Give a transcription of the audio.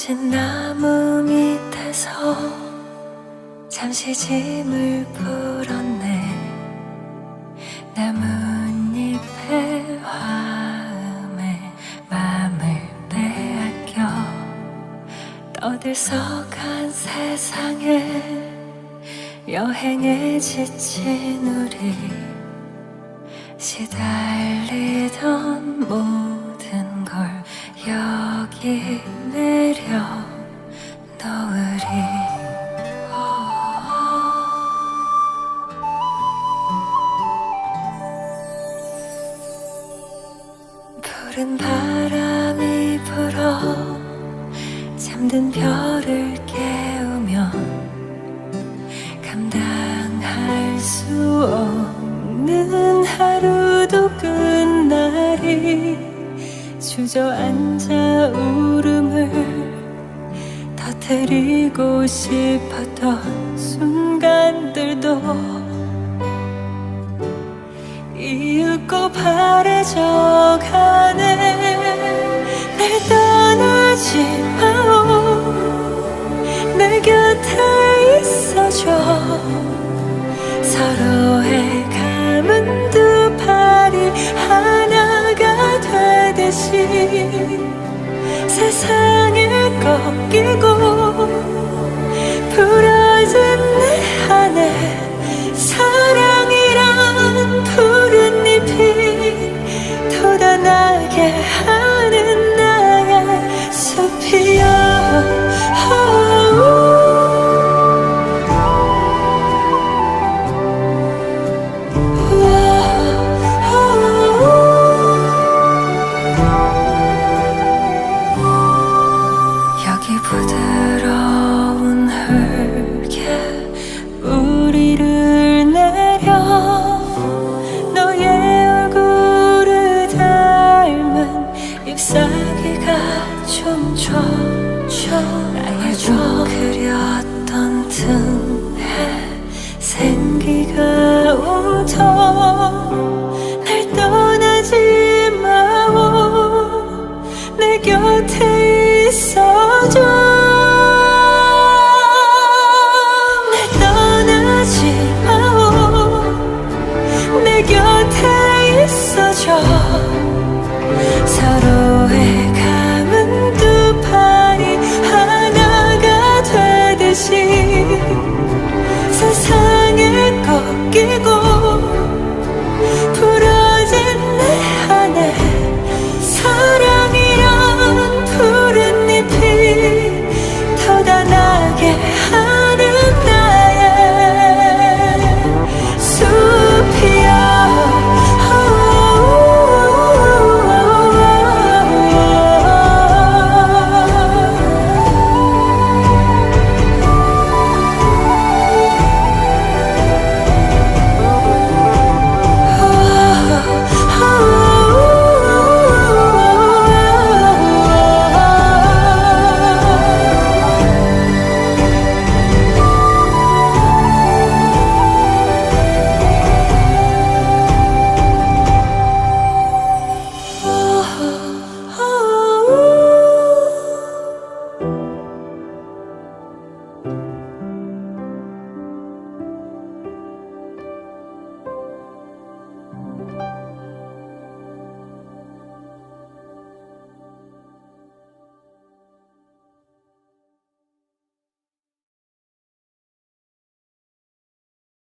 꺼진 나무 밑에서 잠시 짐을 풀었네. 나뭇잎의 화음에 맘을 빼앗겨 떠들썩한 세상에 여행에 지친 우리 시달리던 푸른 바람이 불어 잠든 별을 깨우며 감당할 수 없는 하루도 끝나리 주저앉아 울음을 터뜨리고 싶었던 순간들도 이윽고 바래져가네 날 떠나지 마오. 내 곁에 있어줘. 서로의 감은 두 팔이 하나가 되듯이 세상을 꺾이고 좀 그렸던 등에 생기가 움터